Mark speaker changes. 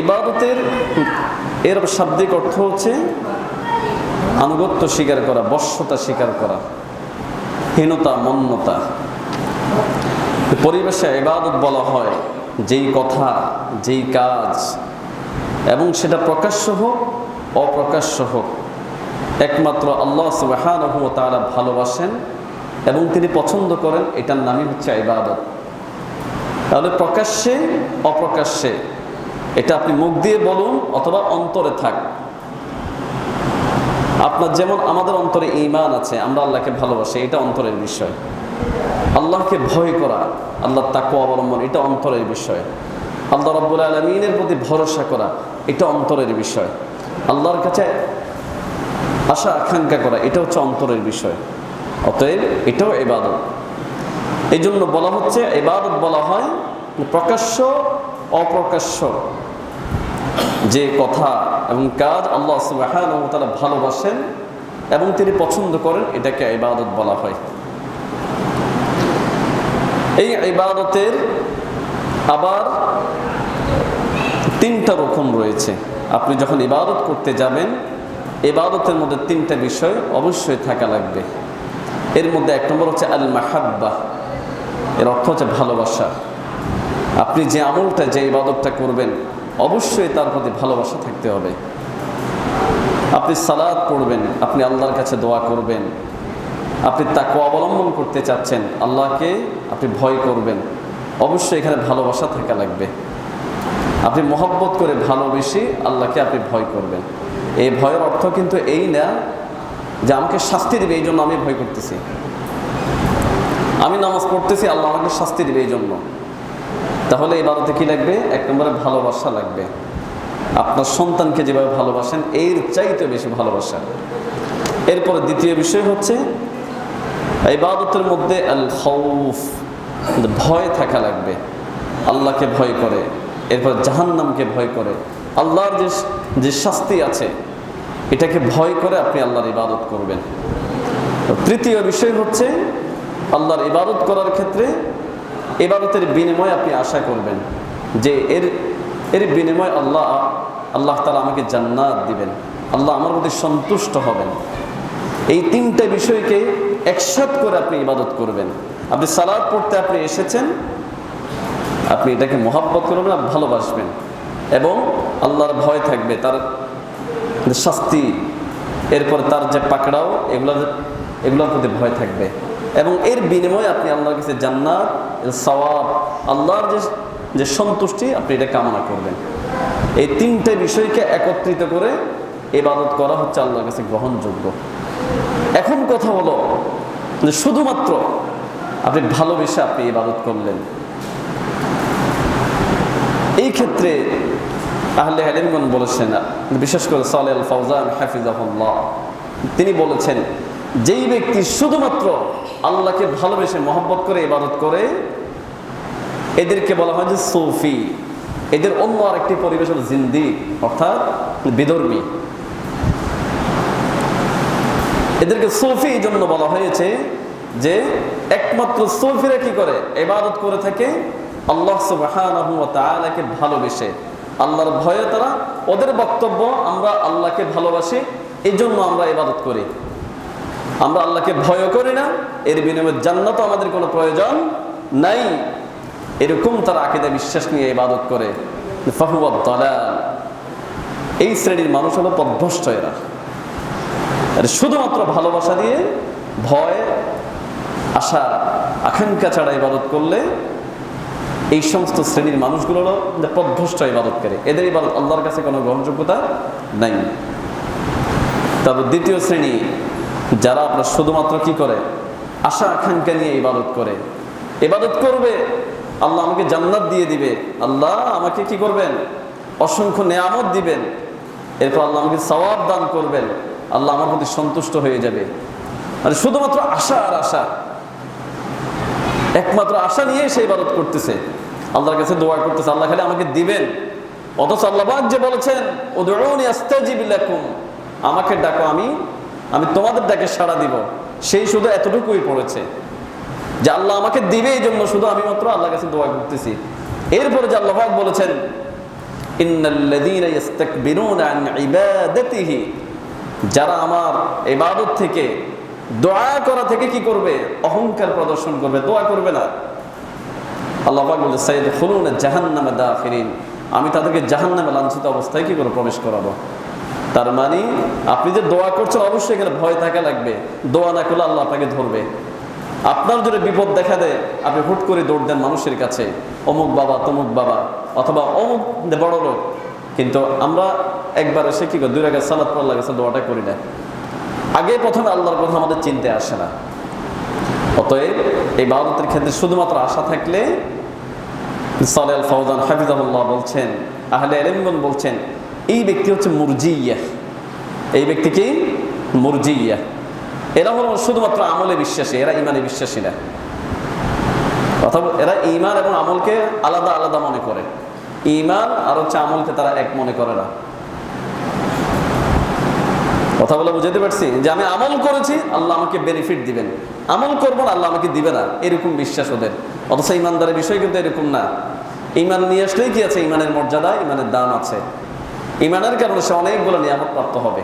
Speaker 1: ইবাদতের এর শাব্দিক অর্থ হচ্ছে আনুগত্য স্বীকার করা, বশ্যতা স্বীকার করা, হীনতা মন্যতা পরিবেশে ইবাদত বলা হয়, যেই কথা, যেই কাজ, এবং সেটা প্রকাশ্য হোক, অপ্রকাশ্য হোক। একমাত্র আল্লাহ সুবাহানহু তারা ভালোবাসেন এবং তিনি পছন্দ করেন, এটার নামই হচ্ছে ইবাদত। তাহলে প্রকাশ্যে, অপ্রকাশ্যে এটা আপনি মুখ দিয়ে বলুন অথবা অন্তরে থাক। আপনার যেমন আমাদের অন্তরে ইমান আছে, আমরা আল্লাহকে ভালোবাসি, এটা অন্তরের বিষয়। আল্লাহকে ভয় করা আল্লাহ তাকে অবলম্বন, এটা অন্তরের বিষয়। আল্লাহ রব্বুল আলমিনের প্রতি ভরসা করা, এটা অন্তরের বিষয়। আল্লাহর কাছে আশা, আকাঙ্ক্ষা করা, এটা হচ্ছে অন্তরের বিষয়। অতএব এটাও এবাদত এই জন্য বলা হচ্ছে এবাদত বলা হয় প্রকাশ্য অপ্রকাশ্য যে কথা এবং কাজ আল্লাহ তারা ভালোবাসেন এবং তিনি পছন্দ করেন, এটাকে ইবাদত বলা হয়। এই ইবাদতের আবার তিনটা রকম রয়েছে। আপনি যখন ইবাদত করতে যাবেন, ইবাদতের মধ্যে তিনটা বিষয় অবশ্যই থাকা লাগবে। এর মধ্যে এক নম্বর হচ্ছে আল মাহাব্বা এর অর্থ হচ্ছে ভালোবাসা। আপনি যে আমলটা, যে ইবাদতটা করবেন, অবশ্যই তার প্রতি ভালোবাসা থাকতে হবে। আপনি সালাদ পড়বেন, আপনি আল্লাহর কাছে দোয়া করবেন, আপনি তাকে অবলম্বন করতে চাচ্ছেন, আল্লাহকে আপনি ভয় করবেন। অবশ্যই এখানে ভালোবাসা থাকা লাগবে। আপনি মহব্বত করে ভালোবেসে আল্লাহকে আপনি ভয় করবেন। এই ভয়ের অর্থ কিন্তু এই না যে আমাকে শাস্তি দেবে এই জন্য আমি ভয় করতেছি। আমি নামাজ পড়তেছি, আল্লাহ আমাকে শাস্তি দেবে এই জন্য তাহলে এই বাড়িতে কী লাগবে? এক নম্বরে ভালোবাসা লাগবে। আপনার সন্তানকে যেভাবে ভালোবাসেন, এর চাইতে বেশি ভালোবাসা। এরপর দ্বিতীয় বিষয় হচ্ছে এই বাদতের মধ্যে আল খৌফ ভয় থাকা লাগবে। আল্লাহকে ভয় করে, এরপর জাহান্নামকে ভয় করে। আল্লাহর যে যে শাস্তি আছে, এটাকে ভয় করে আপনি আল্লাহর ইবাদত করবেন। তৃতীয় বিষয় হচ্ছে, আল্লাহর ইবাদত করার ক্ষেত্রে ইবাদতের বিনিময় আপনি আশা করবেন যে এর এর বিনিময় আল্লাহ আল্লাহ তালা আমাকে জান্নাত দিবেন। আল্লাহ আমার প্রতি সন্তুষ্ট হবেন। এই তিনটে বিষয়কে একসাথ করে আপনি ইবাদত করবেন। আপনি সালাদ পড়তে আপনি এসেছেন, আপনি এটাকে মহাব্বত করবেন আর ভালোবাসবেন। এবং আল্লাহর ভয় থাকবে, তার শাস্তি, এরপর তার যে পাকড়াও, এগুলোর এগুলোর প্রতি ভয় থাকবে। এবং এর বিনিময়ে আপনি আল্লাহর কাছে জান্নাত সওয়াব, আল্লাহর যে যে সন্তুষ্টি, আপনি এটা কামনা করবেন। এই তিনটে বিষয়কে একত্রিত করে ইবাদত করা হচ্ছে আল্লাহর কাছে গ্রহণযোগ্য। এখন কথা হলো যে শুধুমাত্র আপনি ভালোবেসে আপনি ইবাদত করলেন। এই ক্ষেত্রে আহলে হালিমগণ বলেছেন, বিশেষ করে সালেল ফৌজান হাফিজাহুল্লাহ, তিনি বলেছেন যেই ব্যক্তি শুধুমাত্র আল্লাহকে ভালোবেসে মহব্বত করে, ইবাদত করে, এদেরকে বলা হয় যে সৌফি। এদের অন্য আরেকটি পরিবেশ হল জিন্দি, অর্থাৎ বিধর্মী এদেরকে সৌফি এই জন্য বলা হয়েছে যে একমাত্র সৌফিরা কি করে? এবাদত করে থাকে, আল্লাহ সুবাহকে ভালোবেসে। আল্লাহর ভয়ে তারা, ওদের বক্তব্য আমরা আল্লাহকে ভালোবাসি এই জন্য আমরা ইবাদত করি। আমরা আল্লাহকে ভয় করি না, এর বিনিময়ে জান্নাত আমাদের কোনো প্রয়োজন নাই। এরকম তারা আকিদা বিশ্বাস নিয়ে ইবাদত করে। এই শ্রেণির মানুষ হলো পদভ্রষ্ট এরা। শুধুমাত্র ভালোবাসা দিয়ে, ভয়, আশা, আকাঙ্ক্ষা ছাড়া ইবাদত করলে এই সমস্ত শ্রেণির মানুষগুলো হলো পদভ্রষ্ট ইবাদতকারী এদের ইবাদত আল্লাহর কাছে কোনো গ্রহণযোগ্যতা নাই। তারপর দ্বিতীয় শ্রেণি যারা আপনার শুধুমাত্র কি করে? আশা আকাঙ্ক্ষা নিয়ে ইবাদত করে। ইবাদত করবে, আল্লাহ আমাকে জান্নাত দিয়ে দিবে। আল্লাহ আমাকে কি করবেন? অসংখ্য নেয়ামত দিবেন। এরপর আল্লাহ আমাকে সওয়াব দান করবেন। আল্লাহ আমার প্রতি সন্তুষ্ট হয়ে যাবে। মানে শুধুমাত্র আশা আর আশা। একমাত্র আশা নিয়ে সে ইবাদত করতেছে। আল্লাহর কাছে দোয়া করতেছে, আল্লাহ খালি আমাকে দিবেন। অথচ আল্লাহবাক যে বলেছেন আস্তাজিবিলাকুম আমাকে ডাকো, আমি তোমাদের ডাকে সাড়া দিব। সেই শুধু এতটুকুই পড়েছে। যে আল্লাহ আমাকে দিবে এই জন্য শুধু আমি মাত্র আল্লাহর কাছে দোয়া করতেছি। এরপরে যে আল্লাহবাক বলেছেন যারা আমার ইবাদত থেকে দোয়া করা থেকে কি করবে? অহংকার প্রদর্শন করবে। দোয়া করবে না। আল্লাহ বলে জাহান্নামে দাখিরিন আমি তাদেরকে জাহান্নামে লাঞ্ছিত অবস্থায় কি করে প্রবেশ করাবো? তার মানে আপনি যে দোয়া করছেন, অবশ্যই এখানে ভয় থাকা লাগবে। দোয়া না করলে আল্লাহ আপনাকে ধরবে। আপনার যদি বিপদ দেখা দেয়, আপনি হুট করে দৌড় দেন মানুষের কাছে। অমুক বাবা, তমুক বাবা, অথবা অমুক বড় লোক। কিন্তু আমরা একবার এসে কি করি, দুই রেখা সালাদ পড়া গেছে দোয়াটা করি না। আগে প্রথমে আল্লাহর কথা আমাদের চিনতে আসে না। অতএব এই বাদতের ক্ষেত্রে শুধুমাত্র আশা থাকলে সালে আল ফৌজান হাফিজাহুল্লাহ বলছেন, আহলে এলেমগন বলছেন এই ব্যক্তি হচ্ছে মুরজিয়া এই ব্যক্তি কি মুরজিয়া এরা হলো শুধুমাত্র আমলে বিশ্বাসী এরা ইমানে বিশ্বাসী না অথবা এরা ইমান এবং আমলকে আলাদা আলাদা মনে করে ইমান আর হচ্ছে আমলকে তারা এক মনে করে না কথা বলে বুঝাতে পারছি যে আমি আমল করেছি আল্লাহ আমাকে বেনিফিট দিবেন আমল করব না আল্লাহ আমাকে দিবে না এরকম বিশ্বাস ওদের অথচ ইমানদারের বিষয় কিন্তু এরকম না ইমান নিয়ে আসলেই কি আছে ইমানের মর্যাদা ইমানের দাম আছে ইমানের কারণে সে অনেকগুলো নিয়ামত প্রাপ্ত হবে।